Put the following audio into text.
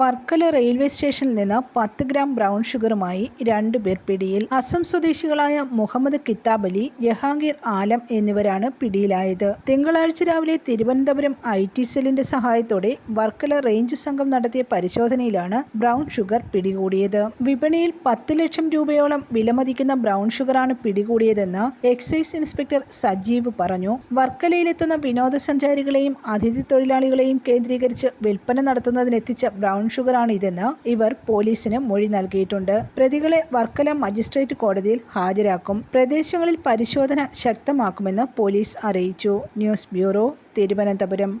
Varkala railway സ്റ്റേഷനിൽ നിന്ന് പത്ത് ഗ്രാം ബ്രൗൺ ഷുഗറുമായി രണ്ടുപേർ പിടിയിൽ. അസം സ്വദേശികളായ മുഹമ്മദ് കിത്താബ് അലി ജഹാംഗീർ ആലം എന്നിവരാണ് പിടിയിലായത്. തിങ്കളാഴ്ച രാവിലെ തിരുവനന്തപുരം ഐ ടി സെല്ലിന്റെ സഹായത്തോടെ വർക്കല റേഞ്ച് സംഘം നടത്തിയ പരിശോധനയിലാണ് ബ്രൗൺ ഷുഗർ പിടികൂടിയത്. വിപണിയിൽ പത്ത് ലക്ഷം രൂപയോളം വിലമതിക്കുന്ന ബ്രൗൺ ഷുഗറാണ് പിടികൂടിയതെന്ന് എക്സൈസ് ഇൻസ്പെക്ടർ സജീവ് പറഞ്ഞു. വർക്കലയിലെത്തുന്ന വിനോദസഞ്ചാരികളെയും അതിഥി തൊഴിലാളികളെയും കേന്ദ്രീകരിച്ച് വിൽപ്പന നടത്തുന്നതിനെത്തിച്ച ബ്രൗൺ ഷുഗറാണ് ഇതെന്ന് ഇവർ പോലീസിന് മൊഴി നൽകിയിട്ടുണ്ട്. പ്രതികളെ വർക്കല മജിസ്ട്രേറ്റ് കോടതിയിൽ ഹാജരാക്കും. പ്രദേശങ്ങളിൽ പരിശോധന ശക്തമാക്കുമെന്ന് പോലീസ് അറിയിച്ചു. News bureau Thiruvananthapuram.